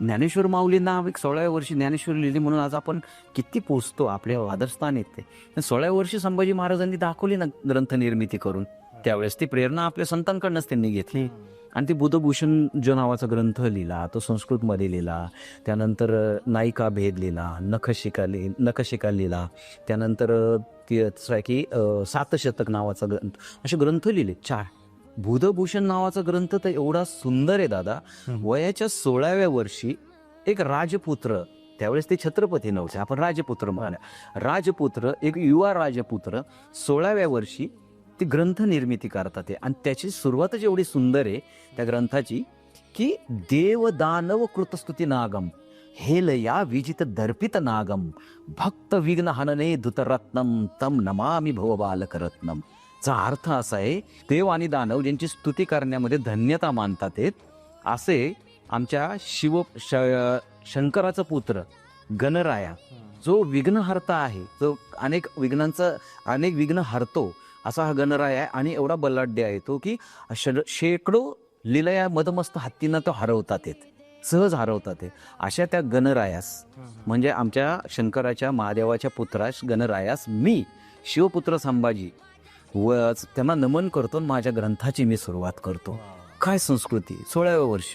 ज्ञानेश्वर माऊलींना एक सोळाव्या वर्षी ज्ञानेश्वर लिहिली म्हणून आज आपण किती पोचतो आपल्या आदरस्थान येते सोळाव्या वर्षी संभाजी महाराजांनी दाखवली ना ग्रंथ निर्मिती करून. त्यावेळेस ती प्रेरणा आपल्या संतांकडनंच त्यांनी घेतली. आणि ते बुधभूषण जो नावाचा ग्रंथ लिहिला तो संस्कृतमध्ये लिहिला त्यानंतर नायिका भेद लिहिला नखशिका लि नखशिका लिहिला त्यानंतर ती की सातशतक नावाचा ग्रंथ असे ग्रंथ लिहिले चार. बुधभूषण नावाचा ग्रंथ तर एवढा सुंदर आहे दादा. वयाच्या सोळाव्या वर्षी एक राजपुत्र त्यावेळेस ते छत्रपती नव्हते आपण राजपुत्र म्हणा राजपुत्र एक युवा राजपुत्र सोळाव्या वर्षी ती ग्रंथ निर्मिती करतात. आणि त्याची सुरुवातच एवढी सुंदर आहे त्या ग्रंथाची की देव दानव कृतस्तुती नागम हेलया विजित दर्पित नागम भक्त विघ्न हनने धुतरत्नम तम नमामि भवबालकरत्नम चा अर्थ असा आहे देव आणि दानव ज्यांची स्तुती करण्यामध्ये धन्यता मानतात असे आमच्या शिव श- शंकराचा पुत्र गणराया जो विघ्नहर्ता आहे जो अनेक विघ्नांचा अनेक विघ्न हरतो असा हा गणराय आहे आणि एवढा बलाढ्य आहे तो की शेकडो लिलया मदमस्त हत्तींना तो हरवतात येत सहज हरवतात अशा त्या गणरायास म्हणजे आमच्या शंकराच्या महादेवाच्या पुत्रास गणरायास मी शिवपुत्र संभाजी व त्यांना नमन करतो आणि माझ्या ग्रंथाची मी सुरुवात करतो. काय संस्कृती? सोळाव्या वर्षी.